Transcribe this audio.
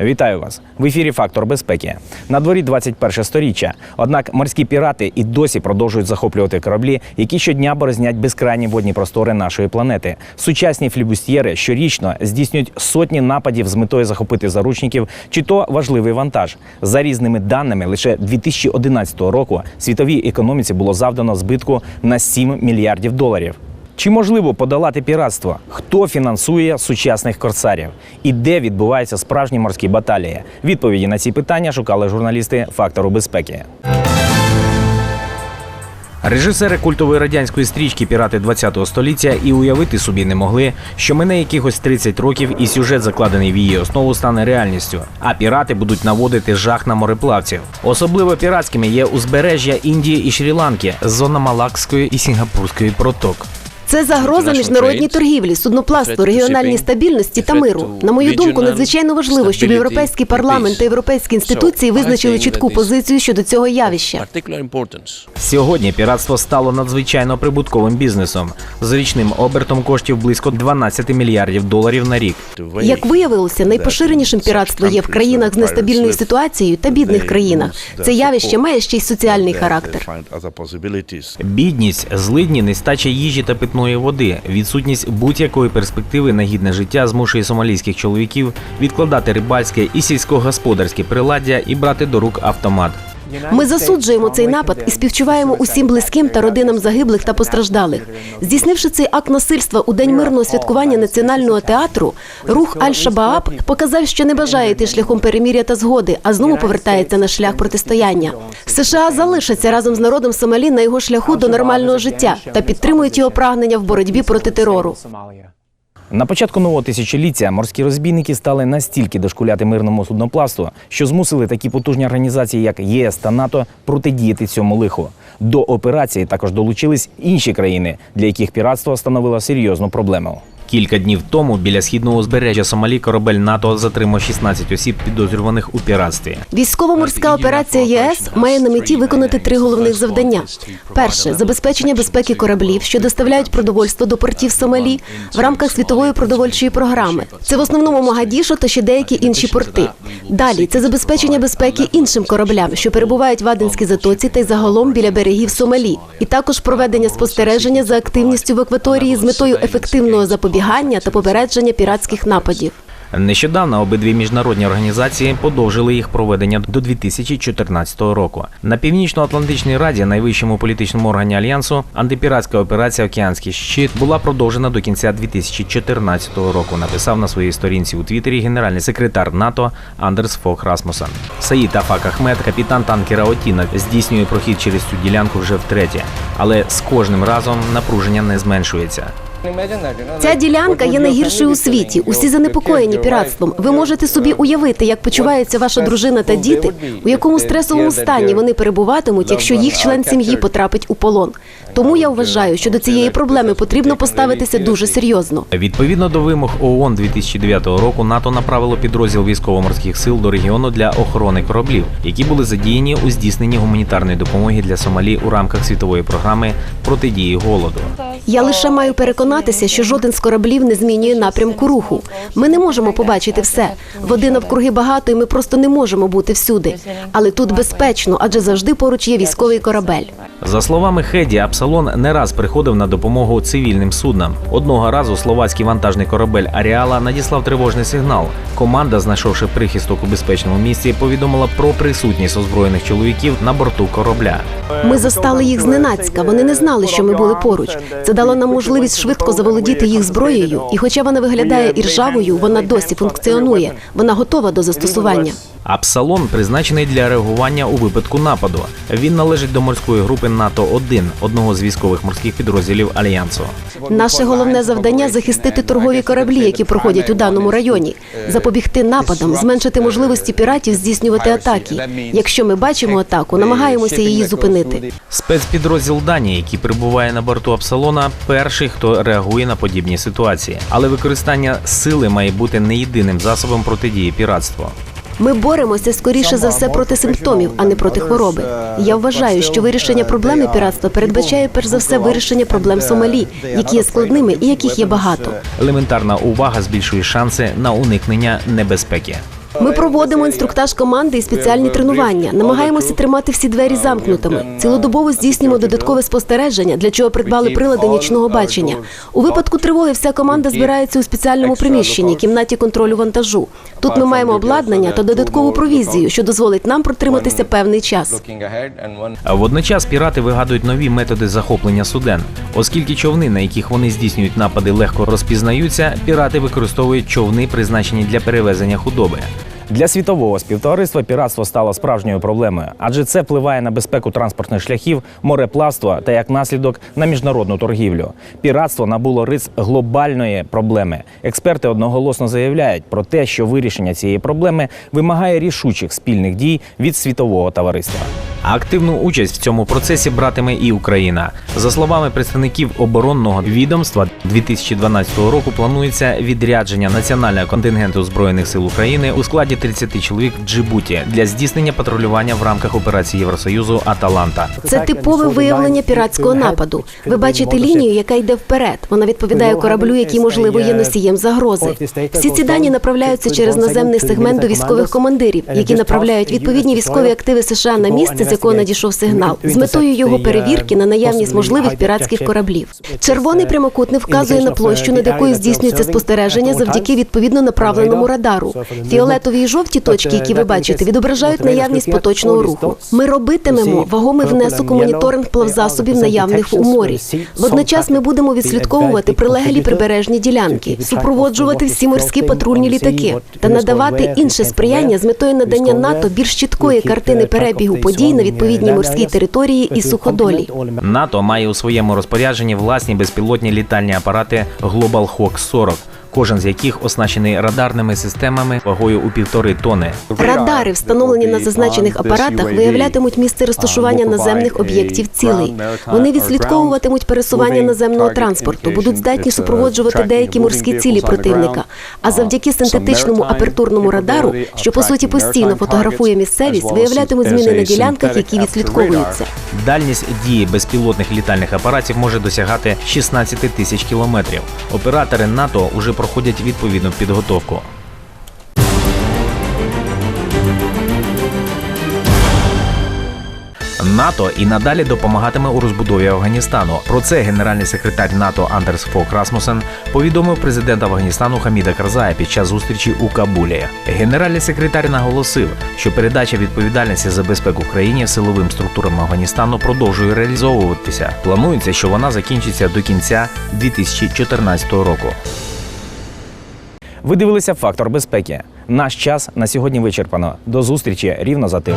Вітаю вас в ефірі Фактор безпеки. На дворі 21 сторіччя. Однак морські пірати і досі продовжують захоплювати кораблі, які щодня борознять безкрайні водні простори нашої планети. Сучасні флібустьєри щорічно здійснюють сотні нападів з метою захопити заручників, чи то важливий вантаж. За різними даними, лише 2011 року світовій економіці було завдано збитку на 7 мільярдів доларів. Чи можливо подолати піратство? Хто фінансує сучасних корсарів? І де відбуваються справжні морські баталії? Відповіді на ці питання шукали журналісти фактору безпеки. Режисери культової радянської стрічки Пірати 20-го століття і уявити собі не могли, що мине якихось 30 років і сюжет, закладений в її основу, стане реальністю. А пірати будуть наводити жах на мореплавців. Особливо піратськими є узбережжя Індії і Шрі-Ланки, зона Малакської і Сінгапурської проток. Це загроза міжнародній торгівлі, судноплавству, регіональній стабільності та миру. На мою думку, надзвичайно важливо, щоб європейський парламент та європейські інституції визначили чітку позицію щодо цього явища. Сьогодні піратство стало надзвичайно прибутковим бізнесом з річним обертом коштів близько 12 мільярдів доларів на рік. Як виявилося, найпоширенішим піратство є в країнах з нестабільною ситуацією та бідних країнах. Це явище має ще й соціальний характер. Бідність, злидні, нестача їжі та питної води, відсутність будь-якої перспективи на гідне життя змушує сомалійських чоловіків відкладати рибальське і сільськогосподарське приладдя і брати до рук автомат. Ми засуджуємо цей напад і співчуваємо усім близьким та родинам загиблих та постраждалих. Здійснивши цей акт насильства у день мирного святкування національного театру, рух Аль-Шабааб показав, що не бажає йти шляхом переміря та згоди, а знову повертається на шлях протистояння. США залишаться разом з народом Сомалі на його шляху до нормального життя та підтримують його прагнення в боротьбі проти терору. На початку нового тисячоліття морські розбійники стали настільки дошкуляти мирному судноплавству, що змусили такі потужні організації, як ЄС та НАТО, протидіяти цьому лиху. До операції також долучились інші країни, для яких піратство становило серйозну проблему. Кілька днів тому біля східного узбережжя Сомалі корабель НАТО затримав 16 осіб, підозрюваних у піратстві. Військово-морська операція ЄС має на меті виконати три головних завдання: перше забезпечення безпеки кораблів, що доставляють продовольство до портів Сомалі в рамках світової продовольчої програми. Це в основному Магадішо та ще деякі інші порти. Далі це забезпечення безпеки іншим кораблям, що перебувають в Аденській затоці та й загалом біля берегів Сомалі, і також проведення спостереження за активністю в акваторії з метою ефективного запобігання та попередження піратських нападів. Нещодавно обидві міжнародні організації подовжили їх проведення до 2014 року. На північно-атлантичній раді, найвищому політичному органі альянсу, антипіратська операція Океанський щит була продовжена до кінця 2014 року. Написав на своїй сторінці у Твіттері генеральний секретар НАТО Андерс Фох Расмуссен. Саїд Афак Ахмед, капітан танкера Отіна, здійснює прохід через цю ділянку вже втретє, але з кожним разом напруження не зменшується. Ця ділянка є найгіршою у світі. Усі занепокоєні піратством. Ви можете собі уявити, як почувається ваша дружина та діти, у якому стресовому стані вони перебуватимуть, якщо їх член сім'ї потрапить у полон. Тому я вважаю, що до цієї проблеми потрібно поставитися дуже серйозно. Відповідно до вимог ООН 2009 року, НАТО направило підрозділ військово-морських сил до регіону для охорони кораблів, які були задіяні у здійсненні гуманітарної допомоги для Сомалі у рамках світової програми протидії голоду. Я лише маю переконатися, що жоден з кораблів не змінює напрямку руху. Ми не можемо побачити все. Води навкруги багато, і ми просто не можемо бути всюди. Але тут безпечно, адже завжди поруч є військовий корабель. За словами Хеді, Апсалон не раз приходив на допомогу цивільним суднам. Одного разу словацький вантажний корабель Аріала надіслав тривожний сигнал. Команда, знайшовши прихисток у безпечному місці, повідомила про присутність озброєних чоловіків на борту корабля. Ми застали їх зненацька. Вони не знали, що ми були поруч. Це дало нам можливість швидко заволодіти їх зброєю, і хоча вона виглядає іржавою, вона досі функціонує. Вона готова до застосування. Апсалон призначений для реагування у випадку нападу. Він належить до морської групи НАТО 1 одного з військових морських підрозділів альянсу. Наше головне завдання захистити торгові кораблі, які проходять у даному районі, запобігти нападам, зменшити можливості піратів здійснювати атаки. Якщо ми бачимо атаку, намагаємося її зупинити. Спецпідрозділ Данії, який перебуває на борту Апсалона, перший, хто реагує на подібні ситуації. Але використання сили має бути не єдиним засобом протидії піратству. Ми боремося скоріше за все проти симптомів, а не проти хвороби. Я вважаю, що вирішення проблеми піратства передбачає перш за все вирішення проблем Сомалі, які є складними і яких є багато. Елементарна увага збільшує шанси на уникнення небезпеки. Ми проводимо інструктаж команди і спеціальні тренування. Намагаємося тримати всі двері замкнутими. Цілодобово здійснюємо додаткове спостереження, для чого придбали прилади нічного бачення. У випадку тривоги вся команда збирається у спеціальному приміщенні, кімнаті контролю вантажу. Тут ми маємо обладнання та додаткову провізію, що дозволить нам протриматися певний час. Водночас пірати вигадують нові методи захоплення суден. Оскільки човни, на яких вони здійснюють напади, легко розпізнаються, пірати використовують човни, призначені для перевезення худоби. Для світового співтовариства піратство стало справжньою проблемою, адже це впливає на безпеку транспортних шляхів, мореплавства та як наслідок на міжнародну торгівлю. Піратство набуло рис глобальної проблеми. Експерти одноголосно заявляють про те, що вирішення цієї проблеми вимагає рішучих спільних дій від світового товариства. Активну участь в цьому процесі братиме і Україна. За словами представників оборонного відомства, 2012 року планується відрядження національного контингенту збройних сил України у складі 30 чоловік в Джибуті для здійснення патрулювання в рамках операції Євросоюзу Аталанта. Це типове виявлення піратського нападу. Ви бачите лінію, яка йде вперед. Вона відповідає кораблю, який можливо є носієм загрози. Всі ці дані направляються через наземний сегмент до військових командирів, які направляють відповідні військові активи США на місце, якого надійшов сигнал, з метою його перевірки на наявність можливих піратських кораблів. Червоний прямокутник вказує на площу, над якою здійснюється спостереження завдяки відповідно направленому радару. Фіолетові і жовті точки, які ви бачите, відображають наявність поточного руху. Ми робитимемо вагомий внесок у моніторинг плавзасобів наявних у морі. Водночас ми будемо відслідковувати прилеглі прибережні ділянки, супроводжувати всі морські патрульні літаки та надавати інше сприяння з метою надання НАТО більш чіткої картини перебігу подій. на відповідній морські території і суходолі. НАТО має у своєму розпорядженні власні безпілотні літальні апарати Global Hawk 40, кожен з яких оснащений радарними системами вагою у півтори тони. Радари, встановлені на зазначених апаратах, виявлятимуть місце розташування наземних об'єктів цілей. Вони відслідковуватимуть пересування наземного транспорту, будуть здатні супроводжувати деякі морські цілі противника. А завдяки синтетичному апертурному радару, що по суті постійно фотографує місцевість, виявлятимуть зміни на ділянках, які відслідковуються. Дальність дії безпілотних літальних апаратів може досягати 16 тисяч кілометрів. Оператори НАТО уже проходять відповідну підготовку. НАТО і надалі допомагатиме у розбудові Афганістану. Про це генеральний секретар НАТО Андерс Фок Расмусен повідомив президента Афганістану Хаміда Карзая під час зустрічі у Кабулі. Генеральний секретар наголосив, що передача відповідальності за безпеку країні силовим структурам Афганістану продовжує реалізовуватися. Планується, що вона закінчиться до кінця 2014 року. Ви дивилися фактор безпеки. Наш час на сьогодні вичерпано. До зустрічі рівно за тим.